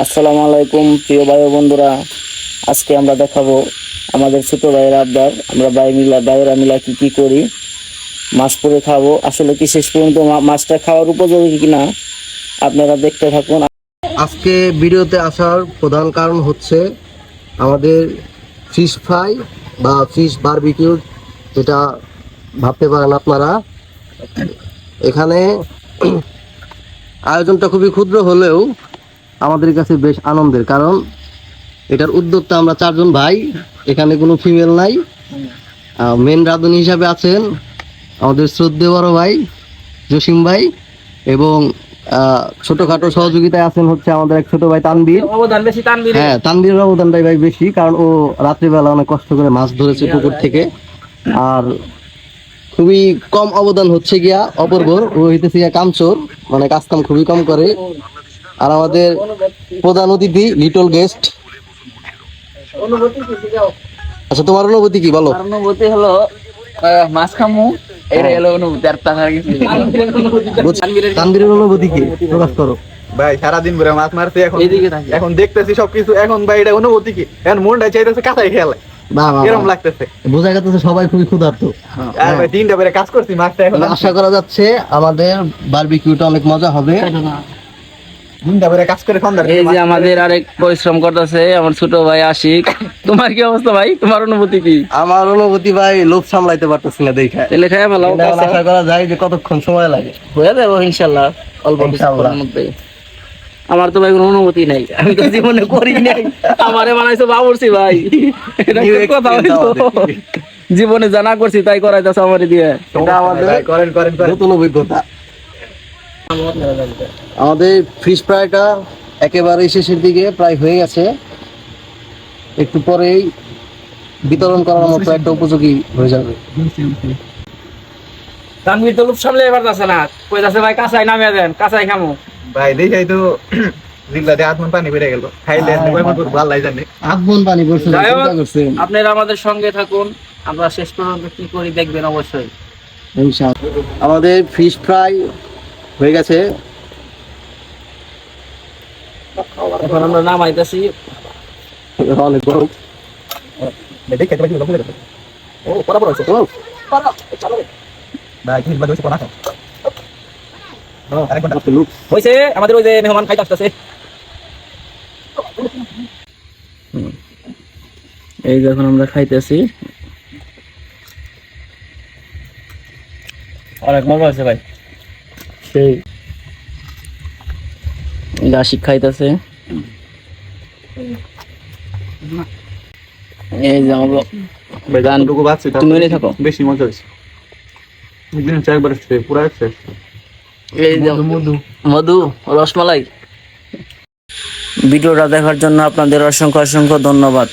আসসালামু আলাইকুম, প্রিয় ভাই বন্ধুরা। আজকে আমরা দেখাবো আমাদের ছোট ভাইয়ের আবদার। আমরা ভাই মিলা, ভাইয়েরা মিলা কি কি করি, মাছ পরে খাব। আসলে কি শেষ পর্যন্ত মাছটা খাওয়ার উপযোগী কিনা, আপনারা দেখতে থাকুন। আজকে ভিডিওতে আসার প্রধান কারণ হচ্ছে আমাদের ফিশ ফ্রাই বা ফিশ বারবিকিউ যেটা ভাবতে পারেন আপনারা। এখানে আয়োজনটা খুবই ক্ষুদ্র হলেও আমাদের কাছে বেশ আনন্দের কারণ এটার উদ্যোক্তা আমরা চারজন ভাই এখানে কোনো ফিমেল নাই। মেন রাঁধুনি হিসাবে আছেন আমাদের শ্রদ্ধেয় বড় ভাই জসিম ভাই এবং ছোটখাটো সহযোগিতায় আছেন হচ্ছে আমাদের এক ছোট ভাই তানবীর অবদান বেশি তানবির হ্যাঁ তানবীরের অবদানটাই ভাই বেশি কারণ ও রাত্রিবেলা অনেক কষ্ট করে মাছ ধরেছে পুকুর থেকে। আর খুবই কম অবদান হচ্ছে গিয়া অপূর্বর ও হইতেছে গিয়া কামচোর মানে কাজ কাম খুবই কম করে। আর আমাদের প্রধান অতিথি লিটল গেস্ট আচ্ছা তোমার অনুভূতি কি? বলো। অনুভূতি হলো মাছ খামু। এটা হলো অনুভূতি আর তানবীরের অনুভূতি কি? প্রকাশ করো। ভাই সারাদিন ধরে মাছ মারছি এখন এখন দেখতেছি সবকিছু। এখন ভাই এটা অনুভূতি কি? এখন মনটা চাইতেছে কাঁচাই খেলে এরকম লাগতেছে। বোঝা সবাই খুবই ক্ষুধার্ত। আর ভাই তিনটা বেড়ে কাজ করছি মাছটা এখন আশা করা যাচ্ছে আমাদের বারবিকিউটা অনেক মজা হবে তিনটা বেড়ে কাজ করে সন্ধ্যা এই যে আমাদের আরেক পরিশ্রম করতেছে আমার ছোট ভাই আশিক। তোমার কি অবস্থা ভাই? তোমার অনুভূতি কি? আমার অনুভূতি ভাই লোভ সামলাইতে পারতেছি না দেখা। তেলে খাই ভালো আশা করা যায় যে কতক্ষণ সময় লাগে। হয়ে যাব ইনশাল্লাহ অল্প কিছুক্ষণের মধ্যে আমার তো ভাই কোনো অনুভূতি নাই আমি তো জীবনে করি নাই। আমারে বানাইছো বাবুরছি ভাই। এটা কথা হইল? জীবনে জানা করছি তাই করাইতেছে আমারে দিয়ে। এটা আমাদের করেন করেন করেন। নতুন অভিজ্ঞতা। আমাদের ফিশ ফ্রাইটা একেবারে শেষের দিকে প্রায় হয়ে গেছে। একটু পরেই বিতরণ করার মতো একটা উপযোগী হয়ে যাবে। তানভীর তো লোক সামলে এবার যাচ্ছে না। কই যাচ্ছে ভাই? কাঁচাই নামিয়ে দেন কাঁচাই খামু। ভাই দেখাই তো জিগলা দিয়ে আত্মন পানি বেড়ে গেল। খাইলে ভালো লাগে জানি। আগুন পানি করছে চিন্তা করছেন? আপনারা আমাদের সঙ্গে থাকুন। আমরা শেষ পর্যন্ত কি করি দেখবেন অবশ্যই। ইনশাআল্লাহ। আমাদের ফিশ ফ্রাই হয়ে গেছে। এখন আমরা নামাইতেছি। অনেক গরম দেখে তো ভাই লোক ও পড়া পড়া হচ্ছে ও, ভাই কি বাদ হচ্ছে কোনা খাও। আরেক আমাদের ওই যে মেহমান খাইতে আসতেছে। এই যে এখন আমরা খাইতেছি। অনেক মজা হয়েছে ভাই। সেই গাছি খাইতেছে এই যে আমার গান টুকু তুমি এনে থাকো। বেশি মজা হয়েছে। একদিন পুরা এই যে মধু রসমালাই। ভিডিওটা দেখার জন্য আপনাদের অসংখ্য অসংখ্য ধন্যবাদ।